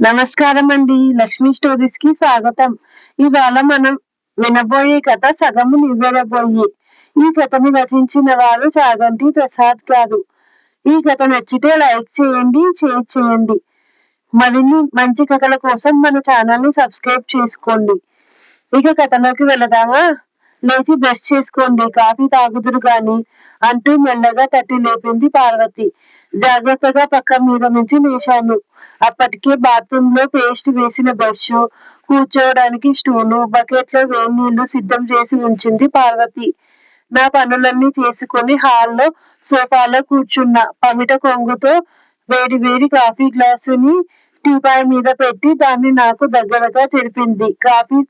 నమస్కారం అండి లక్ష్మీ స్టోరీస్కి స్వాగతం. ఇవాళ మనం వినబోయే కథ సగము నివ్వెరబోయి. ఈ కథను రచించిన వారు చాగంటి ప్రసాద్ గారు. ఈ కథ నచ్చితే లైక్ చేయండి షేర్ చేయండి. మరిన్ని మంచి కథల కోసం మన ఛానల్ని సబ్స్క్రైబ్ చేసుకోండి. ఇక కథలోకి వెళదామా? లేచి బ్రష్ చేసుకోండి. కాఫీ తాగుదురు గాని అంటూ మెల్లగా తట్టి లేపింది పార్వతి. జాగ్రత్తగా పక్క మీద నుంచి వేశాను అప్పటికే బాత్రూమ్లో పేస్ట్ వేసిన బ్రష్ కూర్చోవడానికి స్టూలు బకెట్లో వేడి నీళ్ళు సిద్ధం చేసి ఉంచింది పార్వతి. నా పనులన్నీ చేసుకుని హాల్లో సోఫాలో కూర్చున్న. పమిట కొంగుతో వేడి వేడి కాఫీ గ్లాసుని టీపాయ్ మీద పెట్టి దాన్ని నాకు దగ్గరగా తెరిపింది. కాఫీ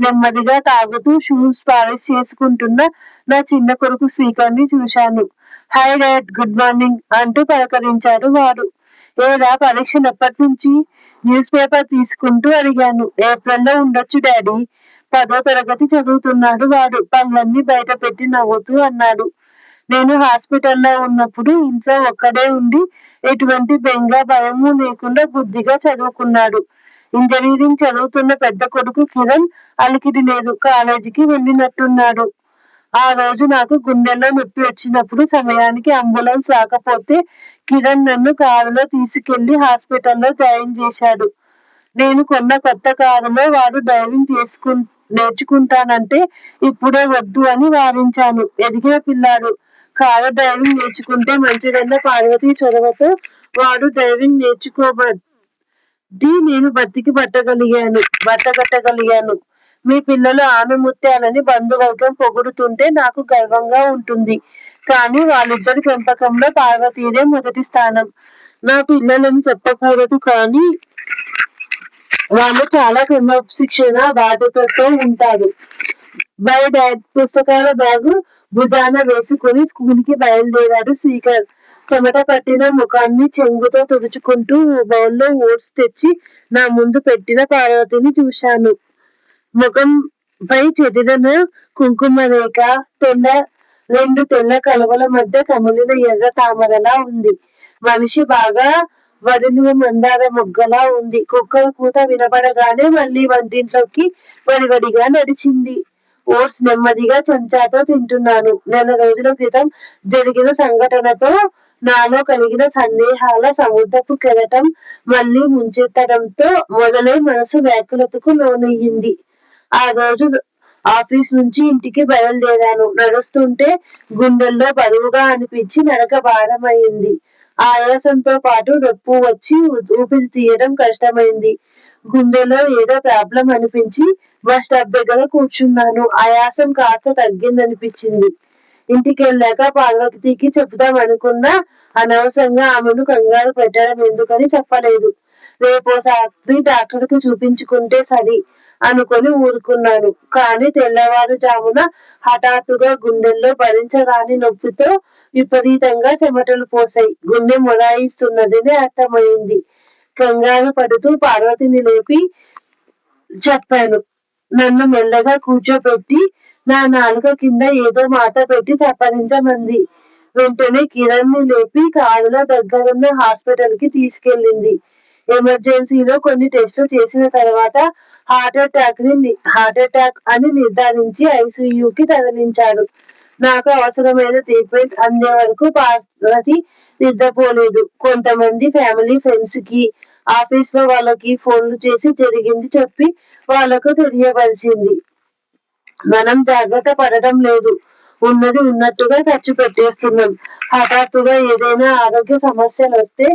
నెమ్మదిగా తాగుతూ షూస్ పాలిష్ చేసుకుంటున్న నా చిన్న కొడుకు స్పీకర్ చూశాను. హై డాడ్ గుడ్ మార్నింగ్ అంటూ పలకరించాడు వాడు. ఏరా పరీక్ష ఎప్పటి నుంచి న్యూస్ పేపర్ తీసుకుంటూ అడిగాను. ఏప్రిల్లో ఉండొచ్చు డాడీ. పదో తరగతి చదువుతున్నాడు వాడు. పనులన్నీ బయట పెట్టి నవ్వుతూ అన్నాడు. నేను హాస్పిటల్లో ఉన్నప్పుడు ఇంట్లో ఒక్కడే ఉండి ఎటువంటి బెంగ భయము లేకుండా బుద్ధిగా చదువుకున్నాడు. ఇంజనీరింగ్ చదువుతున్న పెద్ద కొడుకు కిరణ్ అలికిడి లేదు. కాలేజీకి వెళ్ళినట్టున్నాడు. ఆ రోజు నాకు గుండెల్లో నొప్పి వచ్చినప్పుడు సమయానికి అంబులెన్స్ రాకపోతే కిరణ్ నన్ను కారులో తీసుకెళ్ళి హాస్పిటల్లో జాయిన్ చేశాడు. నేను కొన్న కొత్త కారులో వాడు డ్రైవింగ్ చేసుకు నేర్చుకుంటానంటే ఇప్పుడే వద్దు అని వారించాను. ఎదిగిన పిల్లాడు కారు డ్రైవింగ్ నేర్చుకుంటే మంచిదన్న పార్వతి చొరవతో వాడు డ్రైవింగ్ నేర్చుకోబడి నేను బతికి పట్టగలిగాను బట్టగట్టగలిగాను మీ పిల్లలు ఆమె ముత్యాలని బంధువర్గం పొగుడుతుంటే నాకు గర్వంగా ఉంటుంది. కానీ వాళ్ళిద్దరి పెంపకంలో పార్వతీదే మొదటి స్థానం. నా పిల్లలను చెప్పకూడదు కానీ వాళ్ళు చాలా క్రమశిక్షణ బాధ్యతతో ఉంటారు. బై డాడ్ పుస్తకాల బ్యాగు భుజాన వేసుకుని స్కూల్కి బయలుదేరాడు శ్రీకర్. చెమట పట్టిన ముఖాన్ని చెంగుతో తుడుచుకుంటూ బౌల్లో ఓట్స్ తెచ్చి నా ముందు పెట్టిన పార్వతిని చూశాను. ముఖం పై చెదిరను కుంకుమ రేఖ తెల్ల రెండు తెల్ల కలువల మధ్య కమిలిన ఎర్ర తామరలా ఉంది. మనిషి బాగా వదిలి మందార మొగ్గలా ఉంది. కుక్కల కూత వినపడగానే మళ్ళీ వంటింట్లోకి వడివడిగా నడిచింది. ఓట్స్ నెమ్మదిగా చెంచాతో తింటున్నాను. నెల రోజుల క్రితం జరిగిన సంఘటనతో నాలో కలిగిన సందేహాల సముద్రపు కెరటం మళ్ళీ ముంచెత్తడంతో మొదలై మనసు వ్యాకులతకు లోనయ్యింది. ఆ రోజు ఆఫీస్ నుంచి ఇంటికి బయలుదేరాను. నడుస్తుంటే గుండెల్లో బరువుగా అనిపించి నడక భారమైంది. ఆయాసంతో పాటు నొప్పు వచ్చి ఊపిరి తీయడం కష్టమైంది. గుండెలో ఏదో ప్రాబ్లం అనిపించి బస్ స్టాప్ దగ్గర కూర్చున్నాను. ఆయాసం కాస్త తగ్గిందనిపించింది. ఇంటికి వెళ్ళాక పార్వతికి చెబుదాం అనుకున్నా అనవసరంగా ఆమెను కంగారు పెట్టడం ఎందుకని చెప్పలేదు. రేపోసారి డాక్టర్కి చూపించుకుంటే సరి. అనుకొని ఊరుకున్నాడు కానీ తెల్లవారుజామున హఠాత్తుగా గుండెల్లో భరించరాని నొప్పితో విపరీతంగా చెమటలు పోసాయి గుండె మొరాయిస్తున్నదని అర్థమైంది. కంగారు పడుతూ పార్వతిని లేపి చెప్పాను. నన్ను మెల్లగా కూర్చోబెట్టి నా నాలుక కింద ఏదో మాట పెట్టి చప్పరించమంది వెంటనే కిరణ్ని లేపి కారులో దగ్గరున్న హాస్పిటల్కి తీసుకెళ్ళింది. ఎమర్జెన్సీలో కొన్ని టెస్టులు చేసిన తర్వాత హార్ట్ అటాక్ని హార్ట్ అటాక్ అని నిర్ధారించి ఐసీయూకి తరలించారు నాకు అవసరమైన ట్రీట్మెంట్ అందే వరకు పార్వతి నిద్రపోలేదు. కొంతమంది ఫ్యామిలీ ఫ్రెండ్స్కి ఆఫీస్లో వాళ్ళకి ఫోన్లు చేసి జరిగింది చెప్పి వాళ్ళకు తెలియపరిచింది. మనం జాగ్రత్త పడటం లేదు. ఉన్నది ఉన్నట్టుగా ఖర్చు పెట్టేస్తున్నాం. హఠాత్తుగా ఏదైనా ఆరోగ్య సమస్యలు వస్తే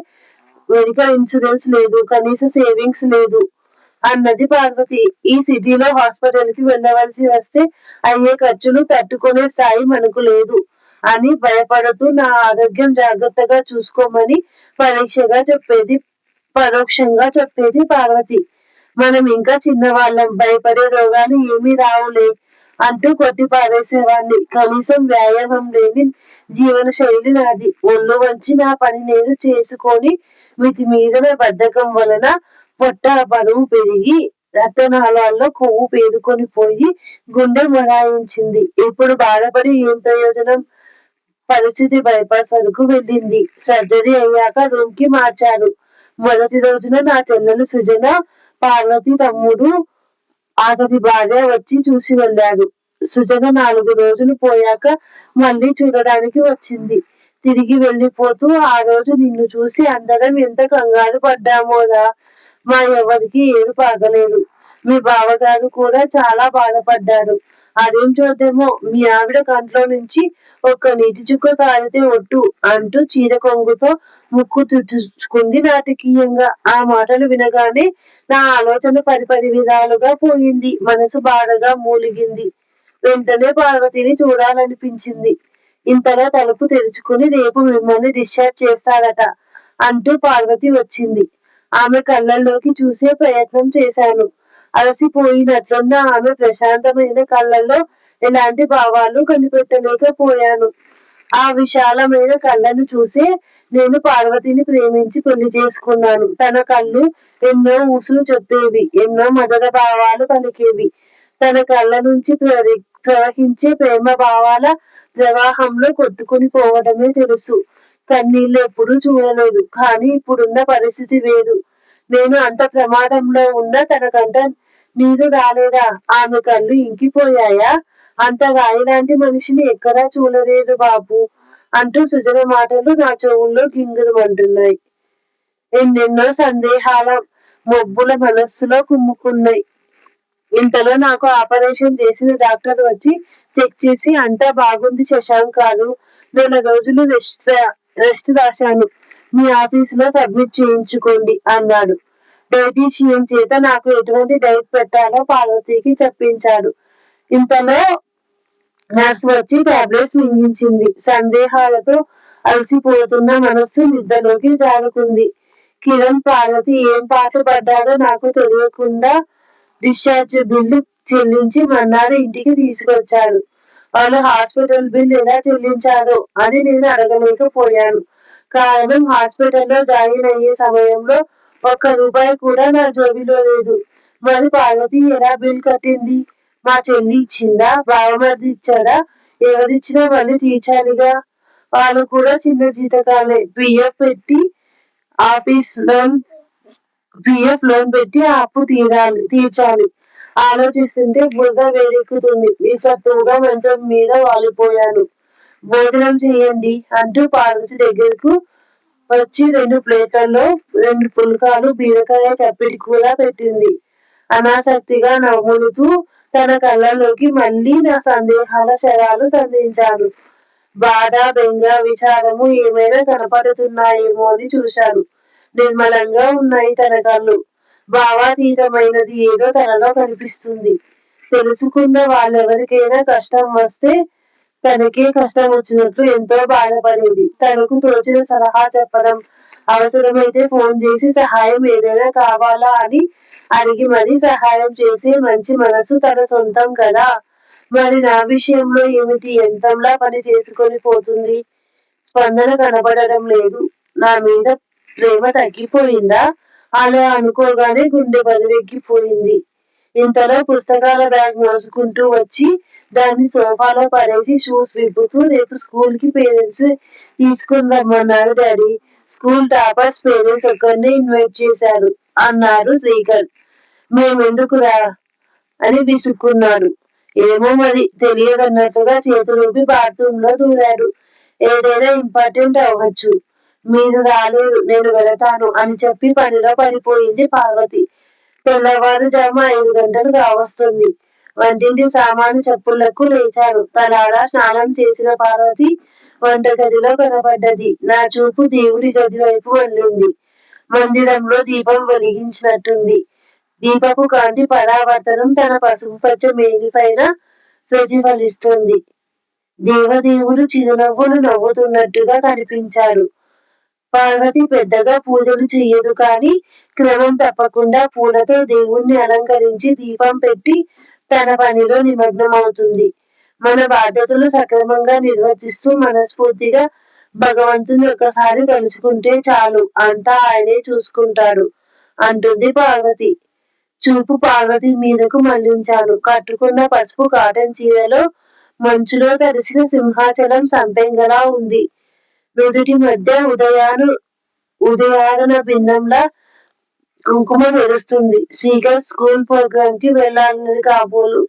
మెడికల్ ఇన్సూరెన్స్ లేదు కనీస సేవింగ్స్ లేదు అన్నది పార్వతి. ఈ సిటీలో హాస్పిటల్కి వెళ్ళవలసి వస్తే అయ్యే ఖర్చులు తట్టుకునే స్థాయి మనకు లేదు అని భయపడుతూ నా ఆరోగ్యం జాగ్రత్తగా చూసుకోమని పరీక్షగా చెప్పేది పరోక్షంగా చెప్పేది పార్వతి. మనం ఇంకా చిన్నవాళ్ళం భయపడే రోగాలు ఏమీ రావులే. అంటూ కొట్టి పారేసేవాడిని. కనీసం వ్యాయామం లేని జీవన శైలి నాది. ఒళ్ళు వంచి నా పని నేను చేసుకొని మితి మీదన బద్ధకం వలన పొట్ట బరువు పెరిగి రక్తనాళాల్లో కొవ్వు పేరుకొని పోయి గుండె మొరాయించింది. ఇప్పుడు బాధపడి ఏం ప్రయోజనం? పరిస్థితి బైపాస్ వరకు వెళ్ళింది. సర్జరీ అయ్యాక రూమ్కి మార్చారు. మొదటి రోజున నా చెల్లెలు సుజన పార్వతి తమ్ముడు అతని భార్య వచ్చి చూసి వెళ్ళాడు. సుజన నాలుగు రోజులు పోయాక మళ్ళీ చూడడానికి వచ్చింది. తిరిగి వెళ్ళిపోతూ ఆ రోజు నిన్ను చూసి అందరం ఎంత కంగారు పడ్డామోరా? మా ఎవరికి ఏడు పాగలేదు మీ బావగారు కూడా చాలా బాధపడ్డారు. అదేం మీ ఆవిడ కంట్లో నుంచి ఒక్క నీటి చుక్క కారితే ఒట్టు అంటూ చీర కొంగుతో ముక్కు తుడుచుకుంది నాటకీయంగా. ఆ మాటలు వినగానే నా ఆలోచన పరిపరి విధాలుగా పోయింది. మనసు బాధగా మూలిగింది. వెంటనే పార్వతిని చూడాలనిపించింది. ఇంతలా తలుపు తెరుచుకుని రేపు మిమ్మల్ని డిశ్చార్జ్ చేస్తారట అంటూ పార్వతి వచ్చింది. ఆమె కళ్ళల్లోకి చూసే ప్రయత్నం చేశాను. అలసిపోయినట్లున్న ఆమె ప్రశాంతమైన కళ్ళల్లో ఎలాంటి భావాలు కనిపెట్టలేకపోయాను ఆ విశాలమైన కళ్ళను చూసే నేను పార్వతిని ప్రేమించి పెళ్ళి చేసుకున్నాను. తన కళ్ళు ఎన్నో ఊసులు చెప్పేవి ఎన్నో మదన భావాలు పలికేవి. తన కళ్ళ నుంచి ప్రవహించే ప్రేమ భావాల ప్రవాహంలో కొట్టుకుని పోవడమే తెలుసు. కన్నీళ్ళు ఎప్పుడూ చూడలేదు కానీ ఇప్పుడున్న పరిస్థితి వేరు. నేను అంత ప్రమాదంలో ఉన్న తనకంట నీరు రాలేదా? ఆమె కళ్ళు ఇంకిపోయాయా? అంత రాయిలాంటి మనిషిని ఎక్కడా చూడలేదు బాబు అంటూ సుజన మాటలు నా చెవుల్లో గింగురమంటున్నాయి ఎన్నెన్నో సందేహాల మొబ్బుల మనస్సులో కుమ్ముకున్నాయి. ఇంతలో నాకు ఆపరేషన్ చేసిన డాక్టర్ వచ్చి చెక్ చేసి అంతా బాగుంది శశాంక్ కాదు. నెల రోజులు రెస్ట్ రెస్ట్ రాశాను. మీ ఆఫీసులో సబ్మిట్ చేయించుకోండి అన్నాడు. డైటీషియన్ చేత నాకు ఎటువంటి డైట్ పెట్టాలో పార్వతికి చెప్పించాడు. ఇంతలో నర్స్ వచ్చి టాబ్లెట్స్ మింగించింది. సందేహాలతో అలసిపోతున్న మనస్సు నిద్రలోకి జారుకుంది. కిరణ్ పార్వతి ఏం పాటలు పడ్డారో నాకు తెలియకుండా డిశ్చార్జ్ బిల్లు చెల్లించి మన్నారు ఇంటికి తీసుకొచ్చారు. వాళ్ళు హాస్పిటల్ బిల్ ఎలా చెల్లించారో అని నేను అడగలేకపోయాను. కారణం హాస్పిటల్లో జాయిన్ అయ్యే సమయంలో ఒక్క రూపాయి కూడా నా జోబిలో లేదు. మరి పార్వతి ఎలా బిల్ కట్టింది? మా చెల్లి ఇచ్చిందా? బావమరిది ఇచ్చాడా? ఎవరిచ్చినా మళ్ళీ తీర్చాలిగా? వాళ్ళు కూడా చిన్న జీతకాలే. పిఎఫ్ పెట్టి ఆఫీస్ లోన్ పిఎఫ్ లోన్ పెట్టి అప్పు తీరాలి తీర్చాలి. ఆలోచిస్తుంటే బురద వేడెక్కుతుంది. విసత్తుగా మంచం మీద వాలిపోయాను. భోజనం చేయండి అంటూ పార్వతి దగ్గరకు వచ్చి రెండు ప్లేట్లలో రెండు పుల్కాలు బీరకాయ చప్పిడి కూర పెట్టింది. అనాసక్తిగా నవ్వులుతూ తన కళ్ళలోకి మళ్ళీ నా సందేహాల శరాలు సంధించాను బాధ బెంగ విచారము ఏమైనా కనపడుతున్నాయేమో అని చూశాను నిర్మలంగా ఉన్నాయి తన కళ్ళు. భావాతీతమైనది ఏదో తనలో కనిపిస్తుంది. తెలుసుకున్న వాళ్ళెవరికైనా కష్టం వస్తే తనకే కష్టం వచ్చినట్లు ఎంతో బాధపడేది. తనకు తోచిన సలహా చెప్పడం అవసరమైతే ఫోన్ చేసి సహాయం ఏదైనా కావాలా అని అడిగి మరీ సహాయం చేసే మంచి మనసు తన సొంతం కదా. మరి నా విషయంలో ఏమిటి? ఎంతంలా పని చేసుకొని పోతుంది? స్పందన కనబడడం లేదు. నా మీద ప్రేమ తగ్గిపోయిందా? అలా అనుకోగానే గుండె బదిరెక్కిపోయింది ఇంతలో పుస్తకాల బ్యాగ్ మోసుకుంటూ వచ్చి దాన్ని సోఫాలో పడేసి షూస్ విప్పుతూ రేపు స్కూల్కి పేరెంట్స్ తీసుకుని రమ్మన్నారు డాడీ స్కూల్ టాపర్స్ పేరెంట్స్ ఒక్కరినే ఇన్వైట్ చేశారు అన్నారు శ్రీకర్. మేమెందుకురా? అని విసుక్కున్నాడు. ఏమో మరి తెలియదన్నట్టుగా చేతులూపి బాత్రూమ్లో దూరాడు. ఏదైనా ఇంపార్టెంట్ అవ్వచ్చు. మీరు రాలేదు నేను వెళతాను అని చెప్పి పనిలో పడిపోయింది పార్వతి. తెల్లవారుజాము ఐదు గంటలు కావస్తుంది. వంటింటి సామాను చెప్పులకు లేచాడు తలారా స్నానం చేసిన పార్వతి వంటగదిలో కనబడ్డది. నా చూపు దేవుడి గది వైపు వెళ్ళింది మందిరంలో దీపం వెలిగించినట్టుంది. దీపపు కాంతి పరావర్తనం తన పసుపు పచ్చ మేని పైన ప్రతిఫలిస్తుంది. దేవదేవుడు చిరునవ్వులు నవ్వుతున్నట్టుగా కనిపించాడు. పార్వతి పెద్దగా పూజలు చెయ్యదు కానీ క్రమం తప్పకుండా పూలతో దేవుణ్ణి అలంకరించి దీపం పెట్టి తన పనిలో నిమగ్నమవుతుంది. మన బాధ్యతలు సక్రమంగా నిర్వర్తిస్తూ మనస్ఫూర్తిగా భగవంతుని ఒకసారి కలుసుకుంటే చాలు అంతా ఆయనే చూసుకుంటాడు అంటుంది పార్వతి. చూపు పార్వతి మీదకు మళ్ళించాను. కట్టుకున్న పసుపు కాటన్ చీరలో మంచులో తరిసిన సింహాచలం సంపెంగలా ఉంది. నుదుటి మధ్య ఉదయాను ఉదయారణ భిన్నంలా కుంకుమ మెరుస్తుంది. సీగర్ స్కూల్ ప్రోగ్రామ్కి వెళ్ళాలని కాబోలు.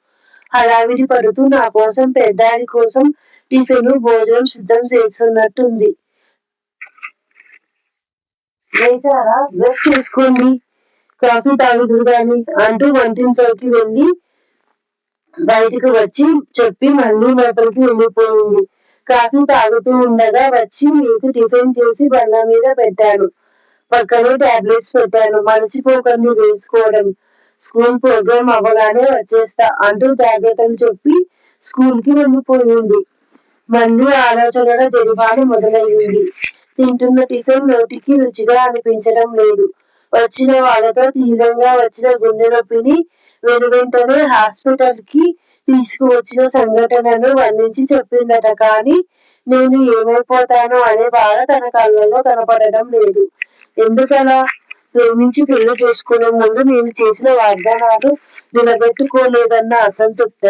హడావిడి పడుతూ నా కోసం పెద్దాడి కోసం టిఫిన్ భోజనం సిద్ధం చేస్తున్నట్టుంది. లేచారా బ్రష్ చేసుకోండి. కాఫీ తాగుదురు గాని అంటూ వంటింట్లోకి వెళ్ళి బయటకు వచ్చి చెప్పి మళ్ళీ లోపలికి వెళ్ళిపోయింది. కాఫీ తాగుతూ ఉండగా వచ్చి మీకు టిఫిన్ చేసి బల్ల మీద పెట్టాను. పక్కనే టాబ్లెట్స్ పెట్టాను. మర్చిపోకండి వేసుకోవడం. స్కూల్ ప్రోగ్రామ్ అవ్వగానే వచ్చేస్తా అంటూ జాగ్రత్తలు చెప్పి స్కూల్కి వెళ్ళిపోయింది. మళ్ళీ ఆలోచనల జరిమాను మొదలయ్యింది. తింటున్న టిఫిన్ నోటికి రుచిగా అనిపించడం లేదు. వచ్చిన వాళ్ళతో తీవ్రంగా వచ్చిన గుండె నొప్పిని వెనువెంటనే హాస్పిటల్కి తీసుకువచ్చిన సంఘటనను వర్ణించి చెప్పిందట కానీ నేను ఏమైపోతానో అనే బాధ తన కళ్ళలో కనపడడం లేదు. ఎందుకలా? ప్రేమించి పెళ్ళి చేసుకునే ముందు నేను చేసిన వాగ్దానాలు నిలబెట్టుకోలేదన్న అసంతృప్త.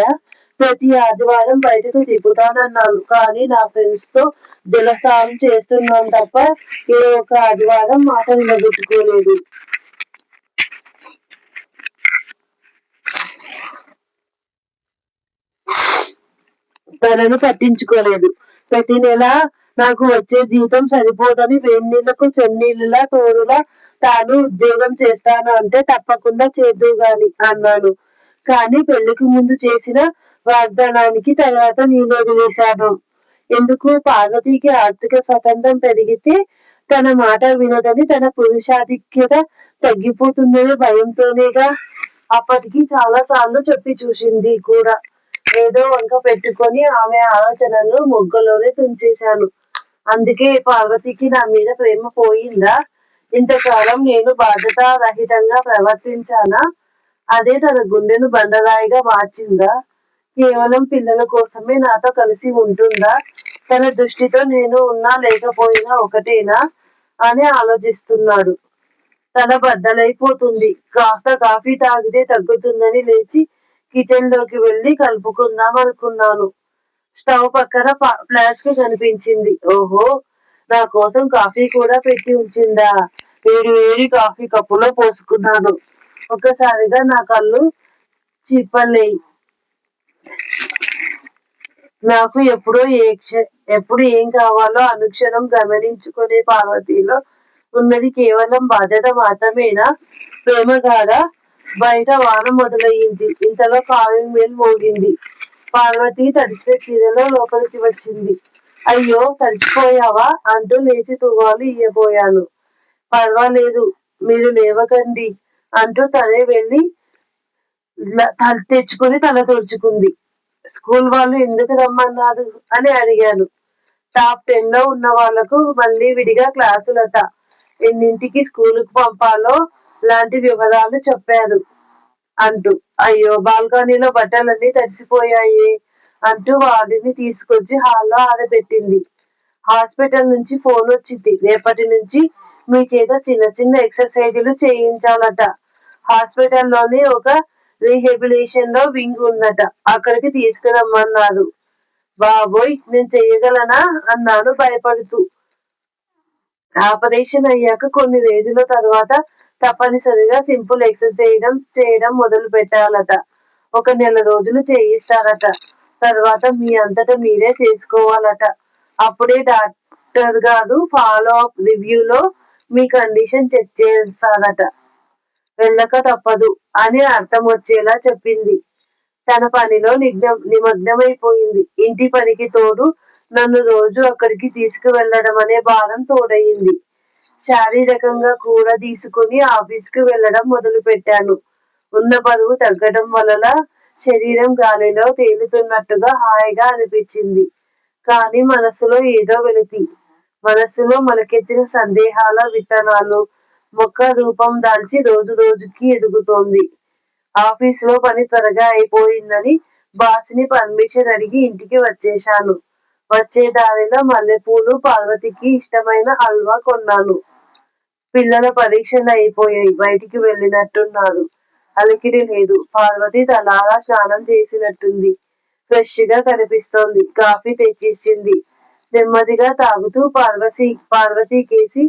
ప్రతి ఆదివారం బయటకు తిప్పుతానన్నాను కానీ నా ఫ్రెండ్స్తో జలసారం చేస్తున్నాను తప్ప ఏ ఒక్క ఆదివారం మాట నిలబెట్టుకోలేదు. రూపాయలను పట్టించుకోలేదు. ప్రతి నెల నాకు వచ్చే జీతం సరిపోదని వేణీళ్ళకు చెన్నీళ్ళలా తోడులా తాను ఉద్యోగం చేస్తాను అంటే తప్పకుండా చేద్దు గాని అన్నాను. కానీ పెళ్ళికి ముందు చేసిన వాగ్దానానికి తర్వాత నీలోది వేశాడు ఎందుకు? పార్వతికి ఆర్థిక స్వతంత్రం పెరిగితే తన మాట వినదని తన పురుషాధిక్యత తగ్గిపోతుందనే భయంతోనేగా అప్పటికి చాలా సార్లు చెప్పి చూసింది కూడా. ఏదో వంక పెట్టుకొని ఆమె ఆలోచనలు మొగ్గలోనే తుంచేశాను. అందుకే పార్వతికి నా మీద ప్రేమ పోయిందా? ఇంతకాలం నేను బాధ్యత రహితంగా ప్రవర్తించానా? అదే తన గుండెను బండరాయిగా మార్చిందా? కేవలం పిల్లల కోసమే నాతో కలిసి ఉంటుందా? తన దృష్టితో నేను ఉన్నా లేకపోయినా ఒకటేనా? అని ఆలోచిస్తున్నాడు. తల బద్దలైపోతుంది. కాస్త కాఫీ తాగితే తగ్గుతుందని లేచి కిచెన్లోకి వెళ్ళి కలుపుకుందాం అనుకున్నాను. స్టవ్ పక్కన ఫ్లాస్క్ కనిపించింది. ఓహో నా కోసం కాఫీ కూడా పెట్టి ఉంచిందా? వేడి వేడి కాఫీ కప్పులో పోసుకున్నాను. ఒక్కసారిగా నా కళ్ళు చిప్పలేయి నాకు ఎప్పుడో ఏ ఎప్పుడు ఏం కావాలో అనుక్షణం గమనించుకునే పార్వతిలో ఉన్నది కేవలం బాధ్యత మాత్రమేనా? ప్రేమ కాదా బయట వాన మొదలయ్యింది. ఇంతలో కాలింగ్ బెల్ మోగింది. పార్వతి తడిచే చీరలో లోపలికి వచ్చింది. అయ్యో తడిచిపోయావా? అంటూ లేచి తువ్వాలు ఇయ్యబోయాను. పర్వాలేదు మీరు లేవకండి అంటూ తనే వెళ్ళి తల తెచ్చుకుని తల తుడుచుకుంది. స్కూల్ వాళ్ళు ఎందుకు రమ్మన్నారు అని అడిగాను. టాప్ టెన్లో ఉన్న వాళ్ళకు మళ్ళీ విడిగా క్లాసులట. ఎన్నింటికి స్కూలుకు పంపాలో లాంటి వివరాలు చెప్పారు. అంటూ అయ్యో బాల్కనీలో బట్టలన్నీ తడిసిపోయాయి అంటూ వాడిని తీసుకొచ్చి హాల్లో ఆరబెట్టింది. హాస్పిటల్ నుంచి ఫోన్ వచ్చింది. రేపటి నుంచి మీ చేత చిన్న చిన్న ఎక్సర్సైజులు చేయించాలట. హాస్పిటల్లోనే ఒక రీహెబిలేషన్లో వింగ్ ఉందట. అక్కడికి తీసుకురమ్మన్నారు. బాబోయ్ నేను చేయగలనా? అన్నాను భయపడుతూ. ఆపరేషన్ అయ్యాక కొన్ని రోజుల తర్వాత తప్పనిసరిగా సింపుల్ ఎక్సర్సైజ్ చేయడం చేయడం మొదలు పెట్టాలట. ఒక నెల రోజులు చేయిస్తారట. తర్వాత మీ అంతటా మీరే చేసుకోవాలట. అప్పుడే డాక్టర్ గారు ఫాలో అప్ రివ్యూలో మీ కండిషన్ చెక్ చేస్తారట. వెళ్ళక తప్పదు అని అర్థం వచ్చేలా చెప్పింది. తన పనిలో నిగ్నం నిమగ్నమైపోయింది. ఇంటి పనికి తోడు నన్ను రోజు అక్కడికి తీసుకువెళ్ళడం అనే భారం తోడయింది. శారీరకంగా కూడా తీసుకుని ఆఫీస్కి వెళ్ళడం మొదలు పెట్టాను ఉన్న బరువు తగ్గడం వలన శరీరం గాలిలో తేలుతున్నట్టుగా హాయిగా అనిపించింది. కానీ మనసులో ఏదో వెలితి. మనస్సులో మొలకెత్తిన సందేహాల విత్తనాలు మొక్క రూపం దాల్చి రోజు రోజుకి ఎదుగుతోంది. ఆఫీసులో పని త్వరగా అయిపోయిందని బాస్ని పర్మిషన్ అడిగి ఇంటికి వచ్చేశాను. వచ్చే దారిలో మల్లెపూలు పార్వతికి ఇష్టమైన హల్వా కొన్నాను. పిల్లల పరీక్షలు అయిపోయాయి బయటికి వెళ్ళినట్టున్నారు. అలికిడి లేదు. పార్వతి తలారా స్నానం చేసినట్టుంది. ఫ్రెష్గా కనిపిస్తోంది. కాఫీ తెచ్చిచ్చింది. నెమ్మదిగా తాగుతూ పార్వతి పార్వతి కేసి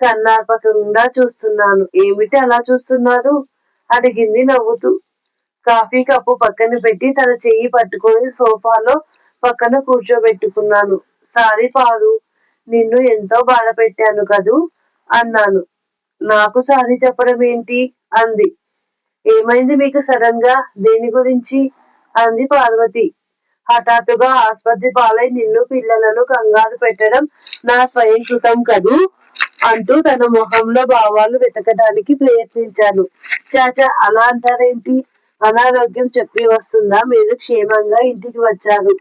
కన్నార్పకంగా చూస్తున్నాను. ఏమిటి అలా చూస్తున్నారు? అడిగింది నవ్వుతూ. కాఫీ కప్పు పక్కన పెట్టి తన చెయ్యి పట్టుకొని సోఫాలో పక్కన కూర్చోబెట్టుకున్నాను. సారీ పాదు నిన్ను ఎంతో బాధ పెట్టాను కదూ అన్నాను. నాకు సారీ చెప్పడం ఏంటి? అంది. ఏమైంది మీకు సడన్గా? దేని గురించి? అంది పార్వతి. హఠాత్తుగా ఆసుపత్రి పాలై నిన్ను పిల్లలను కంగారు పెట్టడం నా స్వయం కృతం కదూ అంటూ తన మొహంలో భావాలు వెతకడానికి ప్రయత్నించాను. చాచా అలా అంటారేంటి? అనారోగ్యం చెప్పి వస్తుందా? మీరు క్షేమంగా ఇంటికి వచ్చారు.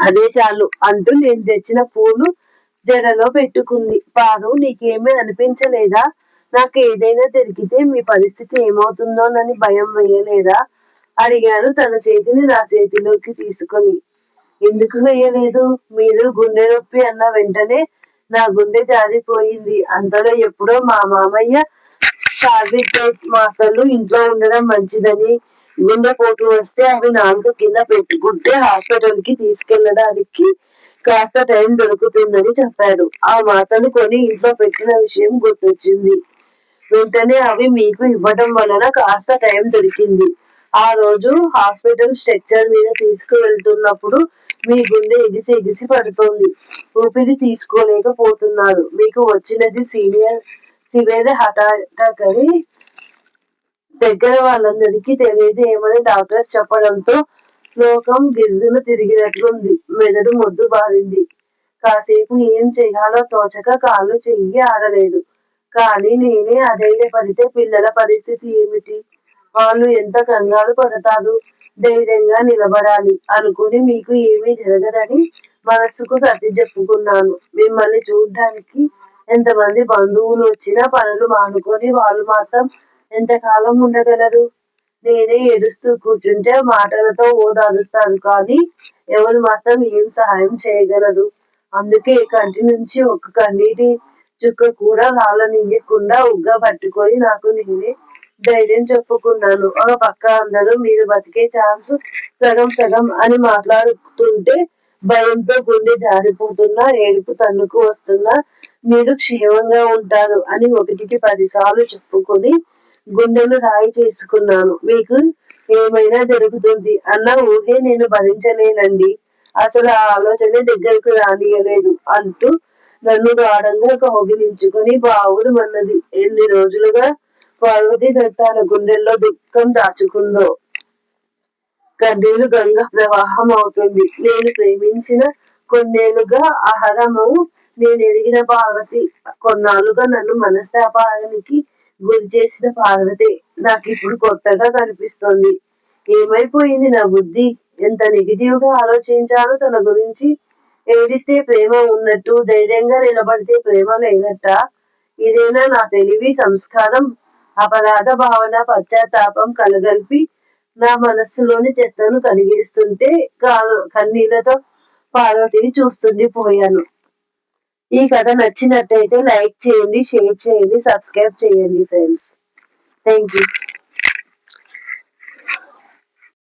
అదే చాలు అంటూ నేను తెచ్చిన పూలు జడలో పెట్టుకుంది. పాదు నీకేమీ అనిపించలేదా? నాకు ఏదైనా దొరికితే మీ పరిస్థితి ఏమవుతుందోనని భయం వేయలేదా? అడిగాను తన చేతిని నా చేతిలోకి తీసుకొని. ఎందుకు వేయలేదు? మీరు గుండె నొప్పి అన్న వెంటనే నా గుండె జారిపోయింది. అంతలో ఎప్పుడో మా మామయ్య కార్బిట్రేట్ మాత్రలు ఇంట్లో ఉండడం మంచిదని గుండెపోటు వస్తే అవి నాలుగు కింద పెట్టుకుంటే హాస్పిటల్కి తీసుకెళ్ళడానికి కాస్త టైం దొరుకుతుందని చెప్పాడు. ఆ మాటలు కొని ఇంట్లో పెట్టిన విషయం గుర్తొచ్చింది. వెంటనే అవి మీకు ఇవ్వడం వలన కాస్త టైం దొరికింది. ఆ రోజు హాస్పిటల్ స్ట్రక్చర్ మీద తీసుకువెళ్తున్నప్పుడు మీ గుండె ఎగిసి ఎగిసి పడుతోంది. ఊపిరి తీసుకోలేకపోతున్నారు మీకు వచ్చినది సీనియర్ శివేద హార్ట్ దగ్గర వాళ్ళందరికీ తెలియజేయమని డాక్టర్స్ చెప్పడంతో లోకం గిర్రును తిరిగినట్లుంది. మెదడు మొద్దు బారింది. కాసేపు ఏం చేయాలో తోచక కాళ్ళు చెయ్యి ఆడలేదు. కానీ నేనే అధైర్యపడితే పిల్లల పరిస్థితి ఏమిటి? వాళ్ళు ఎంత కంగారు పడతారు? ధైర్యంగా నిలబడాలి అనుకుని మీకు ఏమీ జరగదని మనస్సుకు సర్ది చెప్పుకున్నాను. మిమ్మల్ని చూడ్డానికి ఎంతమంది బంధువులు వచ్చినా పనులు మానుకొని వాళ్ళు మాత్రం ఎంతకాలం ఉండగలరు? నేనే ఏడుస్తూ కూర్చుంటే మాటలతో ఓదారుస్తాను కానీ ఎవరు మాత్రం ఏం సహాయం చేయగలరు? అందుకే కంటి నుంచి ఒక కన్నీటి చుక్క కూడా రాళ్ళనియ్యకుండా ఉగ్గా పట్టుకొని నాకు నేనే ధైర్యం చెప్పుకున్నాను. ఒక పక్క అందరూ మీరు బతికే ఛాన్స్ సగం సగం అని మాట్లాడుతుంటే భయంతో గుండె జారిపోతున్నా ఏడుపు తన్నుకు వస్తున్నా మీరు క్షేమంగా ఉంటారు అని ఒకటికి పదిసార్లు చెప్పుకొని గుండెలు రాయి చేసుకున్నాను. మీకు ఏమైనా జరుగుతుంది అన్న ఊహే నేను భరించలేనండి. అసలు ఆ ఆలోచన దగ్గరకు రానియలేదు అంటూ నన్ను గాఢంగా కౌగిలించుకుని బావుడు అన్నది ఎన్ని రోజులుగా పార్వతి తన గుండెల్లో దుఃఖం దాచుకుందో. కడ్డీలు గంగ ప్రవాహం అవుతుంది. నేను ప్రేమించిన కొన్నేళ్ళుగా ఆహారము నేను ఎదిగిన పార్వతి కొన్నాళ్ళుగా నన్ను మనస్తాపానికి గురి చేసిన పార్వతి. నాకు ఇప్పుడు కొత్తగా కనిపిస్తుంది. ఏమైపోయింది నా బుద్ధి? ఎంత నెగిటివ్గా ఆలోచించాలో తన గురించి ఏడిస్తే ప్రేమ ఉన్నట్టు ధైర్యంగా నిలబడితే ప్రేమ లేనట్ట? ఇదేనా నా తెలివి? సంస్కారం? అపరాధ భావన పశ్చాత్తాపం కలగలిపి నా మనస్సులోని చెత్తను కలిగేస్తుంటే కన్నీళ్ళతో పార్వతిని చూస్తుండి పోయాను ఈ కథ నచ్చినట్టయితే లైక్ చేయండి షేర్ చేయండి సబ్స్క్రైబ్ చేయండి ఫ్రెండ్స్. Thank you